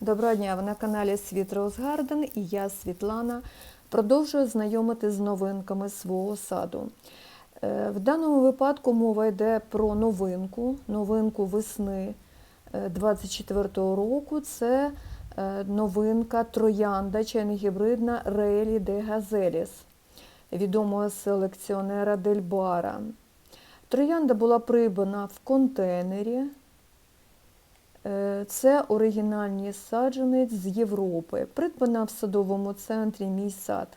Доброго дня, ви на каналі Світ Garden і я, Світлана, продовжую знайомити з новинками свого саду. Е, В даному випадку мова йде про новинку, новинку весни 24-го року. Це е, новинка троянда чайно-гібридна Рейлі де Газеліс, відомого селекціонера Дельбара. Троянда була придбана в контейнері. Е, Це оригінальний саджанець з Європи, придбана в садовому центрі Мій сад,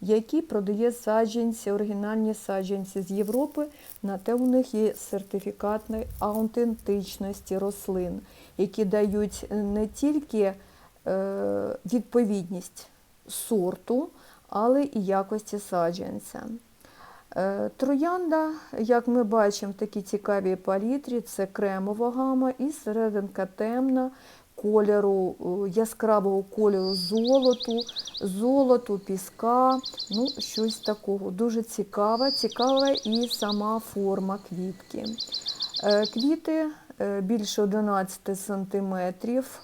який продає саджанці, оригінальні саджанці з Європи. На те у них є сертифікат аутентичності рослин, які дають не тільки е, відповідність сорту, але і якості саджанця. Е, Троянда, як ми бачимо, в такій цікавій палітрі, це кремова гама і серединка темна кольору, е, яскравого кольору золоту, золоту, піска, ну щось такого. Дуже цікава, цікава і сама форма квітки. Е, Квіти більше 11 сантиметрів,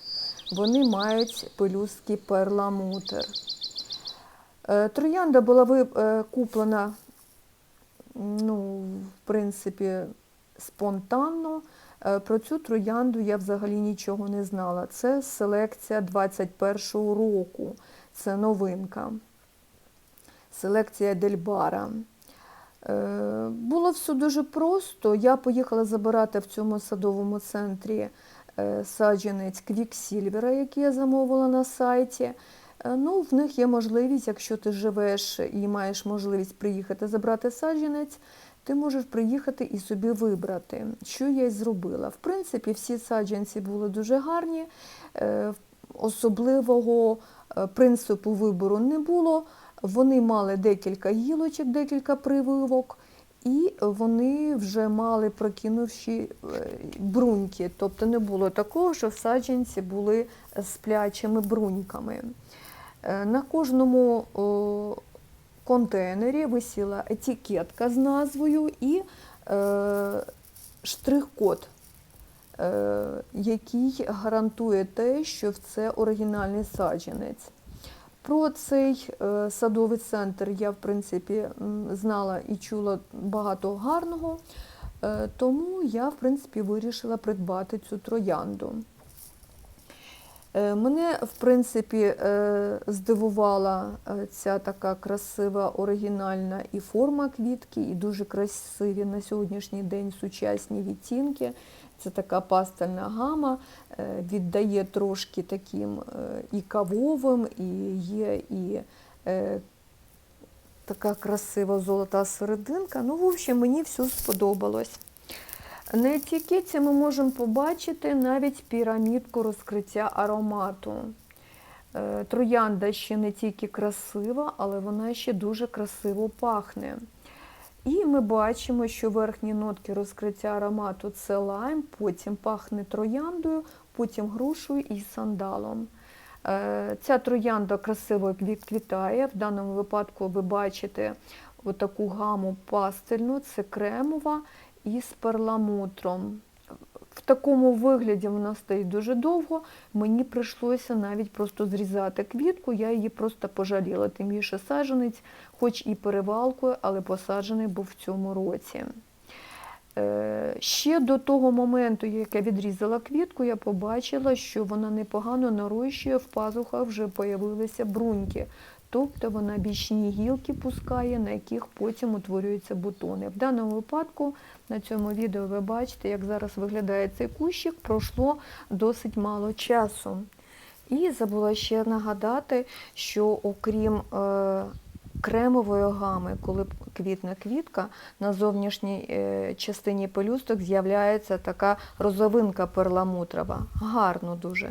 вони мають пелюстки перламутр. Троянда була куплена ну, в принципі, спонтанно. Е, Про цю троянду я взагалі нічого не знала. Це селекція 21-го року, це новинка. Селекція Дельбара. Е, Було все дуже просто. Я поїхала забирати в цьому садовому центрі е, саджанець квіксільвера, який я замовила на сайті. Е, Ну, в них є можливість, якщо ти живеш і маєш можливість приїхати забрати саджанець, ти можеш приїхати і собі вибрати, що я й зробила. В принципі, всі саджанці були дуже гарні, е, особливого е, принципу вибору не було. Вони мали декілька гілочок, декілька прививок, і вони вже мали прокинувші бруньки. Тобто не було такого, що саджанці були сплячими бруньками. Е, На кожному контейнері висіла етикетка з назвою і е, штрих-код, е, який гарантує те, що це оригінальний саджанець. Про цей садовий центр я, в принципі, знала і чула багато гарного, тому я, в принципі, вирішила придбати цю троянду. Е, Мене, в принципі, е, здивувала е, ця така красива оригінальна і форма квітки, і дуже красиві на сьогоднішній день сучасні відтінки. Це така пастельна гама, віддає трошки таким і кавовим, і є і така красива золота серединка. Ну, в общем, мені все сподобалось. На етикетці ми можемо побачити навіть пірамідку розкриття аромату. Е, Троянда ще не тільки красива, але вона ще дуже красиво пахне. І ми бачимо, що верхні нотки розкриття аромату це лайм, потім пахне трояндою, потім грушою і сандалом. Е, Ця троянда красиво відквітає. В даному випадку ви бачите таку гаму пастельну, це кремова із перламутром. В такому вигляді вона стоїть дуже довго. Мені прийшлося навіть просто зрізати квітку, я її просто пожаліла. Тим більше саджанець, хоч і перевалкою, але посаджений був в цьому році. Е, Ще до того моменту, як я відрізала квітку, я побачила, що вона непогано нарощує, в пазухах вже появилися бруньки. Тобто вона бічні гілки пускає, на яких потім утворюються бутони. В даному випадку на цьому відео ви бачите, як зараз виглядає цей кущик, пройшло досить мало часу. І забула ще нагадати, що окрім е, кремової гами, коли квітне квітка, на зовнішній е, частині пелюсток з'являється така розовинка перламутрова. Гарно дуже.